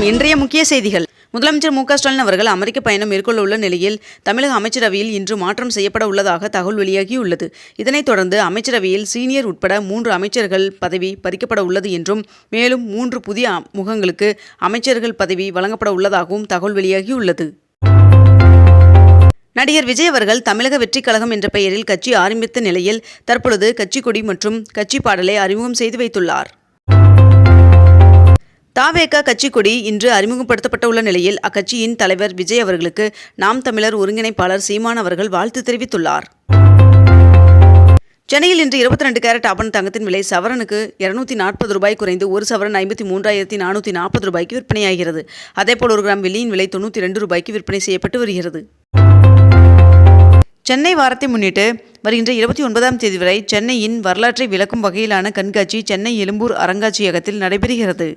வணக்கம் இன்றைய முக்கிய செய்திகள். முதலமைச்சர் மு க ஸ்டாலின் அவர்கள் அமெரிக்க பயணம் மேற்கொள்ள உள்ள நிலையில் தமிழக அமைச்சரவையில் இன்று மாற்றம் செய்யப்பட உள்ளதாக தகவல் வெளியாகியுள்ளது. இதனைத் தொடர்ந்து அமைச்சரவையில் சீனியர் உட்பட மூன்று அமைச்சர்கள் பதவி பறிக்கப்பட உள்ளது என்றும் மேலும் மூன்று புதிய முகங்களுக்கு அமைச்சர்கள் பதவி வழங்கப்பட உள்ளதாகவும் தகவல் வெளியாகியுள்ளது. நடிகர் விஜய் அவர்கள் தமிழக வெற்றிக் கழகம் என்ற பெயரில் கட்சி ஆரம்பித்த நிலையில் தற்பொழுது கட்சி கொடி மற்றும் கட்சி பாடலை அறிமுகம் செய்து வைத்துள்ளார். தாவேக கட்சி கொடி இன்று அறிமுகப்படுத்தப்பட்டுள்ள நிலையில் அக்கட்சியின் தலைவர் விஜய் அவர்களுக்கு நாம் தமிழர் ஒருங்கிணைப்பாளர் சீமான் அவர்கள் வாழ்த்து தெரிவித்துள்ளார். சென்னையில் இன்று இருபத்தி ரெண்டு கேரட் ஆபண தங்கத்தின் விலை சவரனுக்கு இருநூத்தி நாற்பது ரூபாய் குறைந்து ஒரு சவரன் ஐம்பத்தி மூன்றாயிரத்தி நானூற்றி நாற்பது ரூபாய்க்கு விற்பனையாகிறது. அதேபோல் ஒரு கிராம் வெள்ளியின் விலை தொண்ணூற்றி ரெண்டு ரூபாய்க்கு விற்பனை செய்யப்பட்டு வருகிறது. சென்னை வாரத்தை முன்னிட்டு வருகின்ற இருபத்தி ஒன்பதாம் தேதி வரை சென்னையின் வரலாற்றை விளக்கும் வகையிலான கண்காட்சி சென்னை எழும்பூர் அருங்காட்சியகத்தில் நடைபெறுகிறது.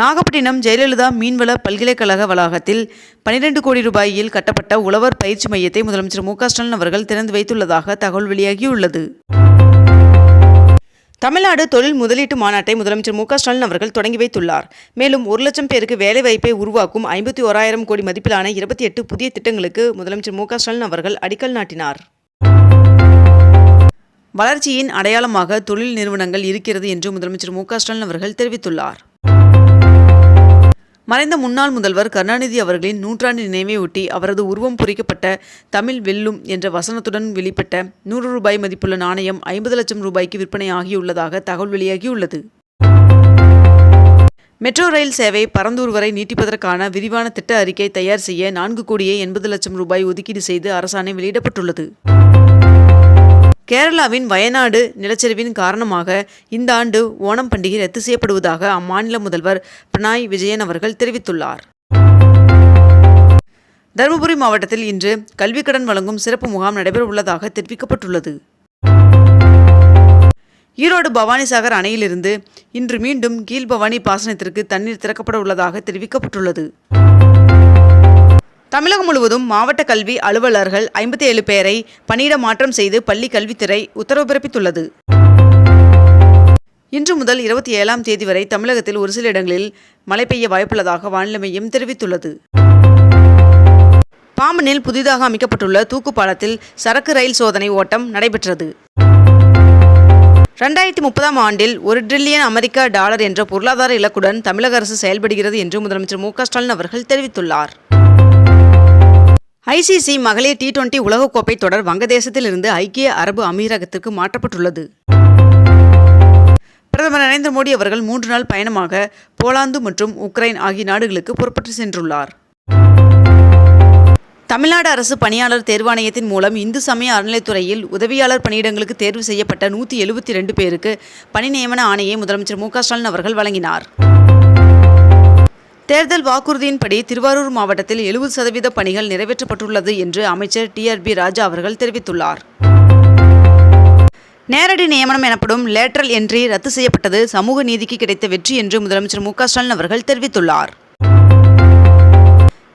நாகப்பட்டினம் ஜெயலலிதா மீன்வள பல்கலைக்கழக வளாகத்தில் 12 கோடி ரூபாயில் கட்டப்பட்ட உழவர் பயிற்சி மையத்தை முதலமைச்சர் மு ஸ்டாலின் அவர்கள் திறந்து வைத்துள்ளதாக தகவல் வெளியாகியுள்ளது. தமிழ்நாடு தொழில் முதலீட்டு மாநாட்டை முதலமைச்சர் மு ஸ்டாலின் அவர்கள் தொடங்கி வைத்துள்ளார். மேலும் ஒரு லட்சம் பேருக்கு வேலைவாய்ப்பை உருவாக்கும் ஐம்பத்தி ஓராயிரம் கோடி மதிப்பிலான இருபத்தி எட்டு புதிய திட்டங்களுக்கு முதலமைச்சர் மு ஸ்டாலின் அவர்கள் அடிக்கல் நாட்டினார். வளர்ச்சியின் அடையாளமாக தொழில் நிறுவனங்கள் இருக்கிறது என்று முதலமைச்சர் மு ஸ்டாலின் அவர்கள் தெரிவித்துள்ளார். மறைந்த முன்னாள் முதல்வர் கருணாநிதி அவர்களின் நூற்றாண்டு நினைவையொட்டி அவரது உருவம் பொறிக்கப்பட்ட தமிழ் வெல்லும் என்ற வசனத்துடன் வெளிப்பட்ட நூறு ரூபாய் மதிப்புள்ள நாணயம் ஐம்பது லட்சம் ரூபாய்க்கு விற்பனை ஆகியுள்ளதாக தகவல் வெளியாகியுள்ளது. மெட்ரோ ரயில் சேவை பரந்தூர் வரை நீட்டிப்பதற்கான விரிவான திட்ட அறிக்கை தயார் செய்ய நான்கு கோடியே எண்பது லட்சம் ரூபாய் ஒதுக்கீடு செய்து அரசாணை வெளியிடப்பட்டுள்ளது. கேரளாவின் வயநாடு நிலச்சரிவின் காரணமாக இந்த ஆண்டு ஓணம் பண்டிகை ரத்து செய்யப்படுவதாக அம்மாநில முதல்வர் பினாய் விஜயன் அவர்கள் தெரிவித்துள்ளார். தருமபுரி மாவட்டத்தில் இன்று கல்விக் கடன் வழங்கும் சிறப்பு முகாம் நடைபெற உள்ளதாக தெரிவிக்கப்பட்டுள்ளது. ஈரோடு பவானிசாகர் அணையிலிருந்து இன்று மீண்டும் கீழ்பவானி பாசனத்திற்கு தண்ணீர் திறக்கப்பட உள்ளதாக தெரிவிக்கப்பட்டுள்ளது. தமிழகம் முழுவதும் மாவட்ட கல்வி அலுவலர்கள் ஐம்பத்தி ஏழு பேரை பணியிட மாற்றம் செய்து பள்ளி கல்வித்துறை உத்தரவு பிறப்பித்துள்ளது இன்று முதல் இருபத்தி ஏழாம் தேதி வரை தமிழகத்தில் ஒரு சில இடங்களில் மழை பெய்ய வாய்ப்புள்ளதாக வானிலை மையம் தெரிவித்துள்ளது. பாம்பனில் புதிதாக அமைக்கப்பட்டுள்ள தூக்கு பாலத்தில் சரக்கு ரயில் சோதனை ஓட்டம் நடைபெற்றது. ரெண்டாயிரத்தி முப்பதாம் ஆண்டில் ஒரு டிரில்லியன் அமெரிக்க டாலர் என்ற பொருளாதார இலக்குடன் தமிழக அரசு செயல்படுகிறது என்று முதலமைச்சர் மு க ஸ்டாலின் அவர்கள் தெரிவித்துள்ளார். ஐசிசி மகளிர் டி டுவெண்டி உலகக்கோப்பை தொடர் வங்கதேசத்திலிருந்து ஐக்கிய அரபு அமீரகத்திற்கு மாற்றப்பட்டுள்ளது. பிரதமர் நரேந்திர மோடி அவர்கள் மூன்று நாள் பயணமாக போலாந்து மற்றும் உக்ரைன் ஆகிய நாடுகளுக்கு புறப்பட்டு சென்றுள்ளார். தமிழ்நாடு அரசு பணியாளர் தேர்வாணையத்தின் மூலம் இந்து சமய அறநிலைத்துறையில் உதவியாளர் பணியிடங்களுக்கு தேர்வு செய்யப்பட்ட நூற்றி எழுபத்தி ரெண்டு பேருக்கு பணி நியமன ஆணையை முதலமைச்சர் மு க ஸ்டாலின் அவர்கள் வழங்கினார். தேர்தல் வாக்குறுதியின்படி திருவாரூர் மாவட்டத்தில் எழுபது சதவீத பணிகள் நிறைவேற்றப்பட்டுள்ளது என்று அமைச்சர் டிஆர்பி ராஜா அவர்கள் தெரிவித்துள்ளார். நேரடி நியமனம் எனப்படும் லேட்ரல் என்ட்ரி ரத்து செய்யப்பட்டது சமூக நீதிக்கு கிடைத்த வெற்றி என்று முதலமைச்சர் மு ஸ்டாலின் அவர்கள் தெரிவித்துள்ளார்.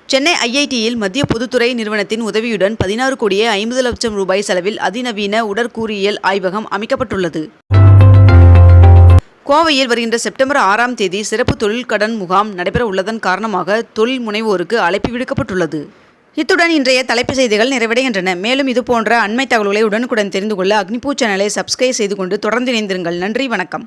சென்னை ஐஐடியில் மத்திய பொதுத்துறை நிறுவனத்தின் உதவியுடன் பதினாறு கோடியே ஐம்பது லட்சம் ரூபாய் செலவில் அதிநவீன உடற்கூறியல் ஆய்வகம் அமைக்கப்பட்டுள்ளது. கோவையில் வருகின்ற செப்டம்பர் ஆறாம் தேதி சிறப்பு தொழில் கடன் முகாம் நடைபெற உள்ளதன் காரணமாக தொழில் முனைவோருக்கு அழைப்பு விடுக்கப்பட்டுள்ளது. இத்துடன் இன்றைய தலைப்பு செய்திகள் நிறைவடைகின்றன. மேலும் இது போன்ற அண்மை தகவல்களை உடனுக்குடன் தெரிந்து கொள்ள அக்னிபூ சேனலை சப்ஸ்கிரைப் செய்து கொண்டு தொடர்ந்து இணைந்திருங்கள். நன்றி வணக்கம்.